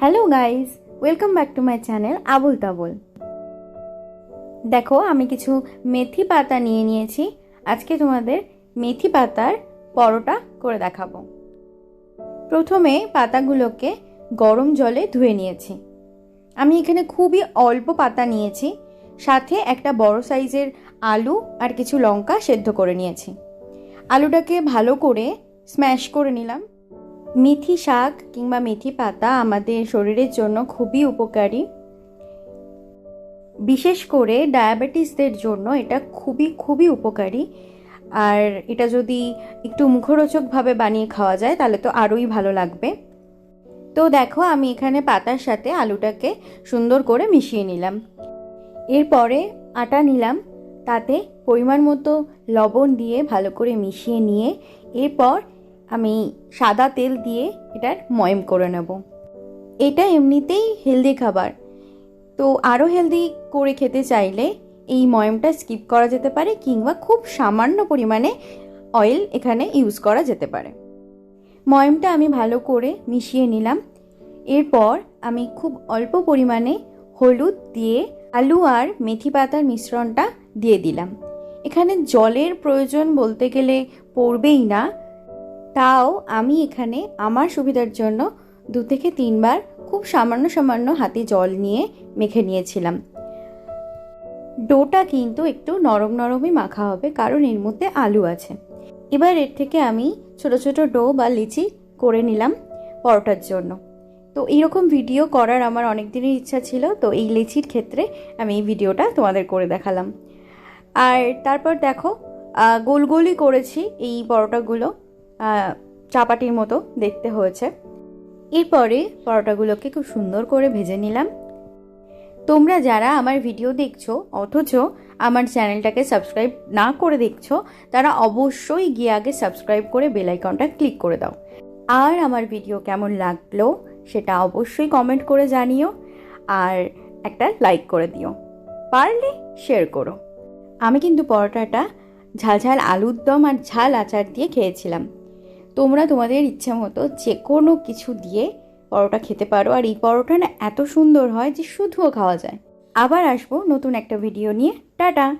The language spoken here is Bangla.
Hello guys, welcome back to my channel Abul Tabul. দেখো, আমি কিছু মেথি পাতা নিয়ে নিয়েছি। আজকে তোমাদের মেথি পাতার পরোটা করে দেখাবো। প্রথমে পাতাগুলোকে গরম জলে ধুয়ে নিয়েছি। আমি এখানে খুবই অল্প পাতা নিয়েছি, সাথে একটা বড় সাইজের আলু আর কিছু লঙ্কা সেদ্ধ করে নিয়েছি। আলুটাকে ভালো করে স্ম্যাশ করে নিলাম। মেথি শাক কিংবা মেথি পাতা আমাদের শরীরের জন্য খুবই উপকারী। বিশেষ করে ডায়াবেটিসদের জন্য এটা খুবই খুবই উপকারী। আর এটা যদি একটু মুখরোচকভাবে বানিয়ে খাওয়া যায়, তাহলে তো আরোই ভালো লাগবে। তো দেখো, আমি এখানে পাতার সাথে আলুটাকে সুন্দর করে মিশিয়ে নিলাম। এরপরে আটা নিলাম। তাতে পরিমাণ মতো লবণ দিয়ে ভালো করে মিশিয়ে নিয়ে এরপর আমি সাদা তেল দিয়ে এটার ময়ম করে নেব। এটা এমনিতেই হেলদি খাবার। তো আরও হেলদি করে খেতে চাইলে এই ময়মটা স্কিপ করা যেতে পারে কিংবা খুব সামান্য পরিমাণে অয়েল এখানে ইউজ করা যেতে পারে। ময়মটা আমি ভালো করে মিশিয়ে নিলাম। এরপর আমি খুব অল্প পরিমাণে হলুদ দিয়ে আলু আর মেথি পাতার মিশ্রণটা দিয়ে দিলাম। এখানে জলের প্রয়োজন বলতে গেলে পড়বেই না। তাও আমি এখানে আমার সুবিধার জন্য দু থেকে তিনবার খুব সামান্য সামান্য হাতে জল নিয়ে মেখে নিয়েছিলাম। ডোটা কিন্তু একটু নরম নরমই মাখা হবে, কারণ এর মধ্যে আলু আছে। এবার এর থেকে আমি ছোট ছোট ডো বা লিচি করে নিলাম পরোটার জন্য। তো এইরকম ভিডিও করার আমার অনেক দিনের ইচ্ছা ছিল, তো এই লিচির ক্ষেত্রে আমি এই ভিডিওটা তোমাদের করে দেখালাম। আর তারপর দেখো গোল গোলই করেছি এই পরোটাগুলো। চাপাটির মতো দেখতে হয়েছে। এরপরে পরোটাগুলোকে খুব সুন্দর করে ভেজে নিলাম। তোমরা যারা আমার ভিডিও দেখছ, অথচ আমার চ্যানেলটাকে সাবস্ক্রাইব না করে দেখছ, তারা অবশ্যই গিয়ে আগে সাবস্ক্রাইব করে বেলাইকনটা ক্লিক করে দাও। আর আমার ভিডিও কেমন লাগল, সেটা অবশ্যই কমেন্ট করে জানিও, আর একটা লাইক করে দিও। পারলে শেয়ার করো। আমি কিন্তু পরোটাটা ঝাল ঝাল আলুর দম আর ঝাল আচার দিয়ে খেয়েছিলাম। তোমরা তোমাদের ইচ্ছা মতো যে কোনো কিছু দিয়ে পরোটা খেতে পারো। আর এই পরোটা না এত সুন্দর হয় যে শুধুও খাওয়া যায়। আবার আসব নতুন একটা ভিডিও নিয়ে। টাটা!